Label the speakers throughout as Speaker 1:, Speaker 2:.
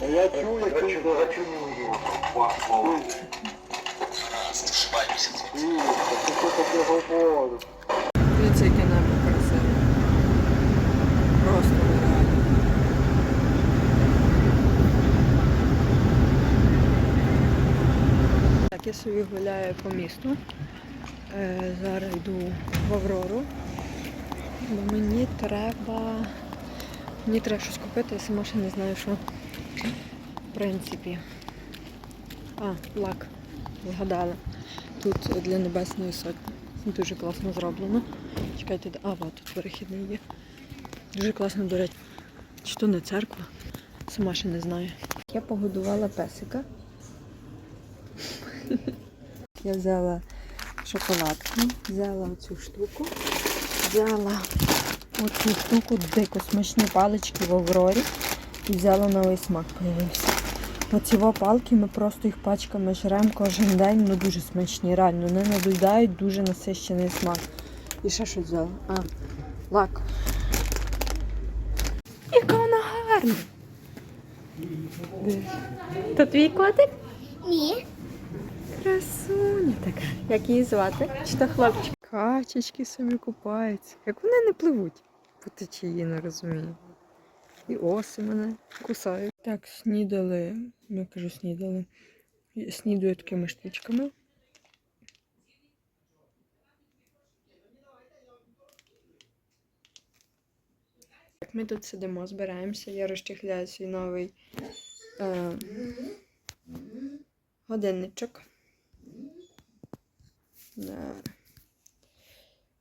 Speaker 1: Я чую, я чую, я чую.
Speaker 2: Дивіться, яке небо красиве. Просто я собі гуляю по місту. Е, зараз йду в Аврору. Бо мені треба. Мені треба щось купити, я сама ще не знаю, що. В принципі. А, лак. Згадала. Тут для Небесної сотні. Дуже класно зроблено. Чекайте, а, вот тут перехідний є. Дуже класно, до речі. Чи то не церква? Сама ще не знаю. Я погодувала песика. Я взяла шоколадку, взяла оцю штуку, взяла оцю штуку, дико смачні палички в Аврорі і взяла новий смак появився. Оці палки ми просто їх пачками жремо кожен день, ну дуже смачні, реально не надоїдають, дуже насищений смак. І ще щось взяла. А, лак. Яка вона гарна! То твій котик?
Speaker 3: Ні.
Speaker 2: Красуня така. Як її звати? Чи то хлопчик? Качечки собі купаються. Як вони не пливуть по течії, не розумію. І оси мене кусають. Так, снідали, я кажу, снідали. Снідаю такими штучками. Так, ми тут сидимо, збираємося. Я розчехляю свій новий е, годинничок. Да.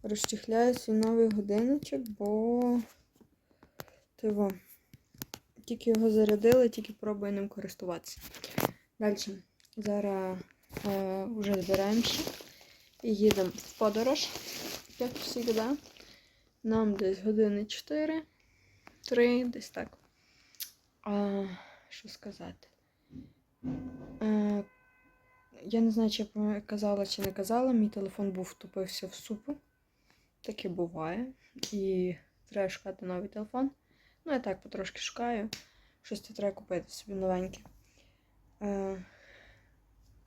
Speaker 2: Розчехляю свій новий годинничок, бо тиво. Тільки його зарядили, тільки пробую ним користуватися. Далі. Зараз е, вже збираємося і їдемо в подорож, як завжди. Нам десь години 4, 3, десь так. А, що сказати? Е, я не знаю, чи я казала чи не казала, мій телефон був втопився в супу. Таке буває. І треба шукати новий телефон. Ну, я так потрошки шукаю. Щось це треба купити собі новеньке. Е,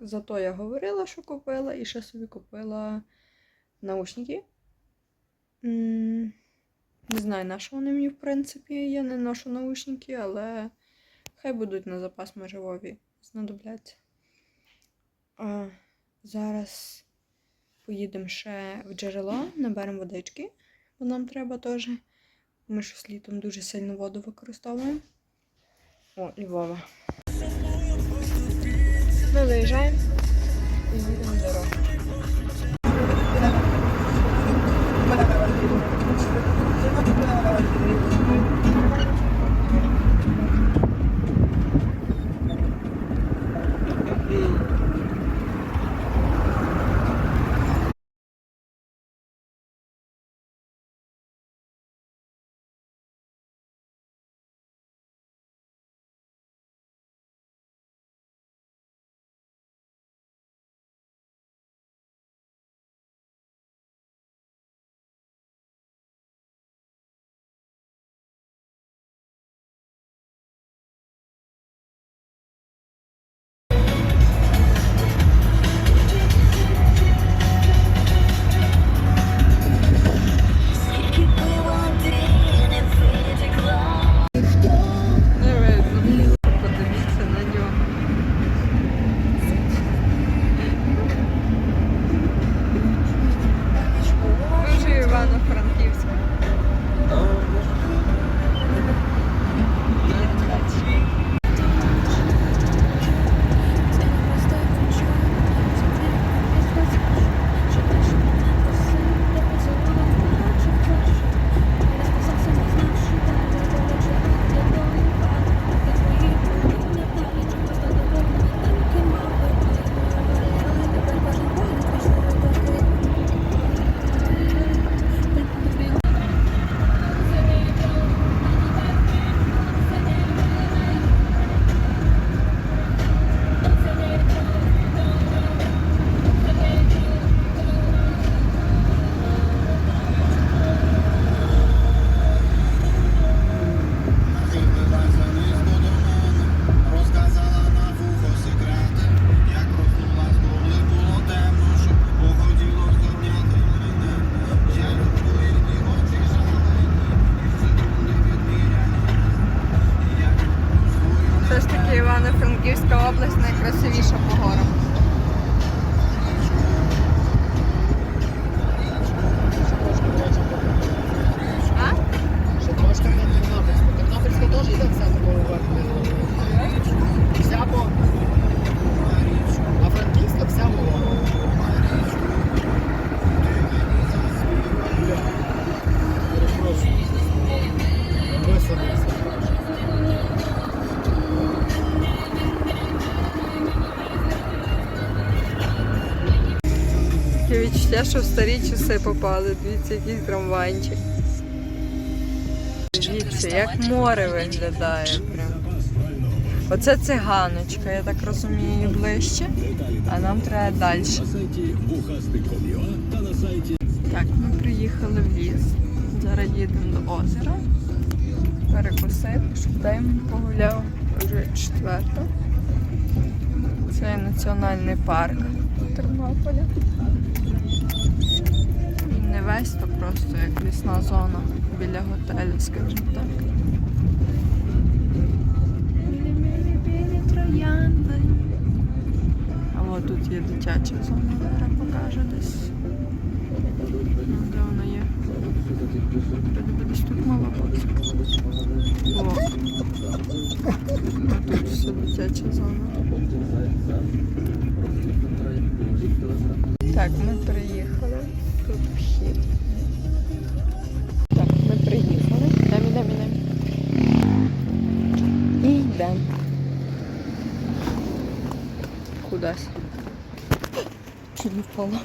Speaker 2: зато я говорила, що купила, і ще собі купила наушники. Не знаю, на що вони мені, в принципі, я не ношу наушники, але хай будуть на запас мережові знадобляться. А, зараз поїдемо ще в джерело, наберемо водички, бо нам треба теж. Ми ж літом дуже сильно воду використовуємо. О, Львова. Ми виїжджаємо і їдемо дорогу. Область найкрасивіша Таке відчуття, що в старі часи попали. Дивіться, якийсь трамвайчик. Дивіться, як море виглядає прям. Оце циганочка, я так розумію, ближче. А нам треба далі. Так, ми приїхали в ліс. Зараз їдемо до озера. Перекусив, щоб Деймон погуляв вже четверта. Це національний парк Тернополя. Не весь, то просто як лісна зона біля готелю, скажімо так. А от тут є дитяча зона, зараз покаже десь. Ну, Де вона є? Десь тут мала бути. О. А тут все дитяча зона. Так, ми приїхали. Вхід. Так, ми приїхали. Йдемо, йдемо, йдемо. І йдемо. Кудись. Чуть не впала.